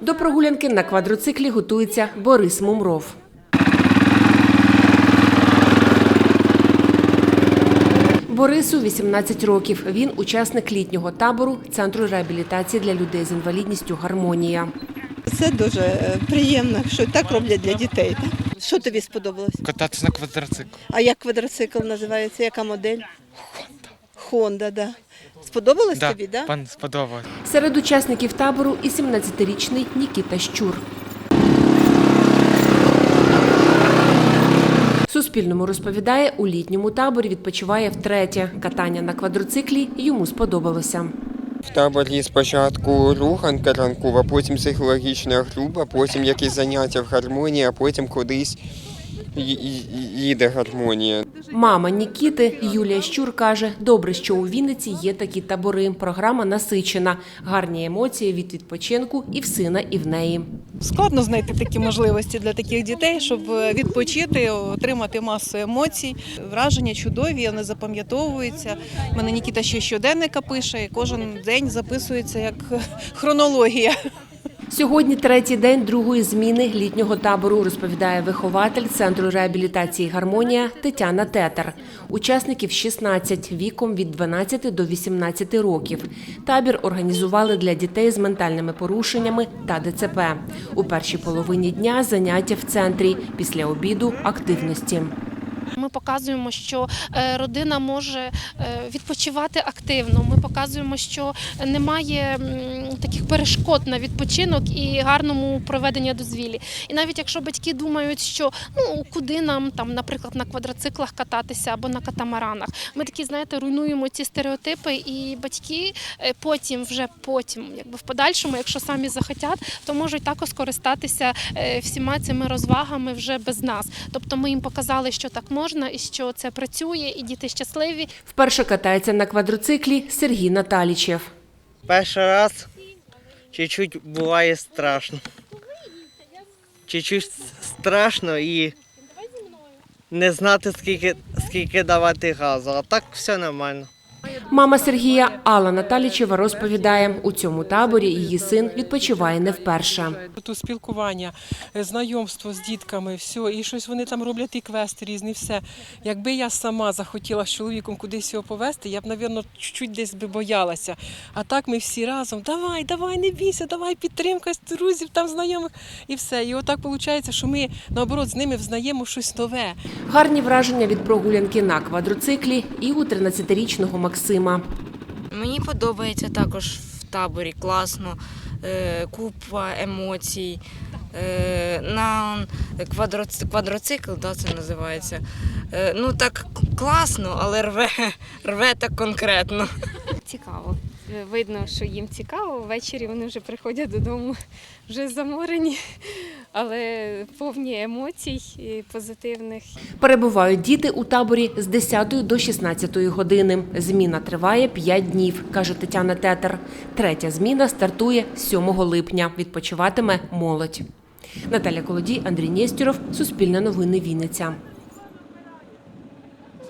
До прогулянки на квадроциклі готується Борис Мумров. Борису 18 років. Він учасник літнього табору Центру реабілітації для людей з інвалідністю Гармонія. Це дуже е, приємно, що так роблять для дітей. Так? Що тобі сподобалось? Кататися на квадроциклу. А як квадроцикл називається? Яка модель? Хонда. Да. Сподобалось Да, тобі, да? пан сподобалось. Серед учасників табору і 17-річний Нікіта Щур. Суспільному розповідає, у літньому таборі відпочиває втретє. Катання на квадроциклі йому сподобалося. В таборі спочатку руханка ранкова, потім психологічна група, потім якісь заняття в гармонії, а потім кудись їде гармонія. Мама Нікіти Юлія Щур каже, добре, що у Вінниці є такі табори. Програма насичена, гарні емоції від відпочинку і в сина, і в неї. Складно знайти такі можливості для таких дітей, щоб е, відпочити, отримати масу емоцій. Враження чудові, вони запам'ятовуються. У мене Нікіта ще щоденника пише, і кожен день записується як е, хронологія. Сьогодні третій день другої зміни літнього табору, розповідає вихователь Центру реабілітації Гармонія Тетяна Тетер. Учасників 16, віком від 12 до 18 років. Табір організували для дітей з ментальними порушеннями та ДЦП. У першій половині дня заняття в центрі, після обіду активності. Ми показуємо, що е, родина може е, відпочивати активно. Ми показуємо, що немає таких перешкод на відпочинок і гарному проведенню дозвіллі. І навіть якщо батьки думають, що ну куди нам там, наприклад, на квадроциклах кататися або на катамаранах, ми такі, знаєте, руйнуємо ці стереотипи, і батьки е, потім, вже потім, якби в подальшому, якщо самі захотять, то можуть також скористатися всіма цими розвагами вже без нас. Тобто ми їм показали, що так можна і що це працює, і діти щасливі. Вперше катається на квадроциклі Сергій Наталічев. Перший раз чуть-чуть буває страшно. Чуть-чуть страшно і не знати, скільки, скільки давати газу, а так все нормально. Мама Сергія Алла Наталічева розповідає, у цьому таборі її син відпочиває не вперше. Тут спілкування, е, знайомство з дітками, все, і щось вони там роблять і квести різні, все. Якби я сама захотіла з чоловіком кудись його повезти, я б, мабуть, чуть-чуть десь би боялася. А так ми всі разом, давай, давай, не бійся, давай, підтримка з друзів, там знайомих, і все. І отак виходить, що ми наоборот з ними взнаємо щось нове. Гарні враження від прогулянки на квадроциклі і у 13-річного Максима. Мені подобається також в таборі класно, е, купа емоцій. Е, на квадроцикл, квадроцикл да, це називається. Е, ну так класно, але рве, рве так конкретно. цікаво. Видно, що їм цікаво. Ввечері вони вже приходять додому вже заморені, але повні емоцій і позитивних. Перебувають діти у таборі з 10 до 16 години. Зміна триває 5 днів, каже Тетяна Тетер. Третя зміна стартує 7 липня. Відпочиватиме молодь. Наталя Колодій, Андрій Нєстюров, Суспільне новини Вінниця.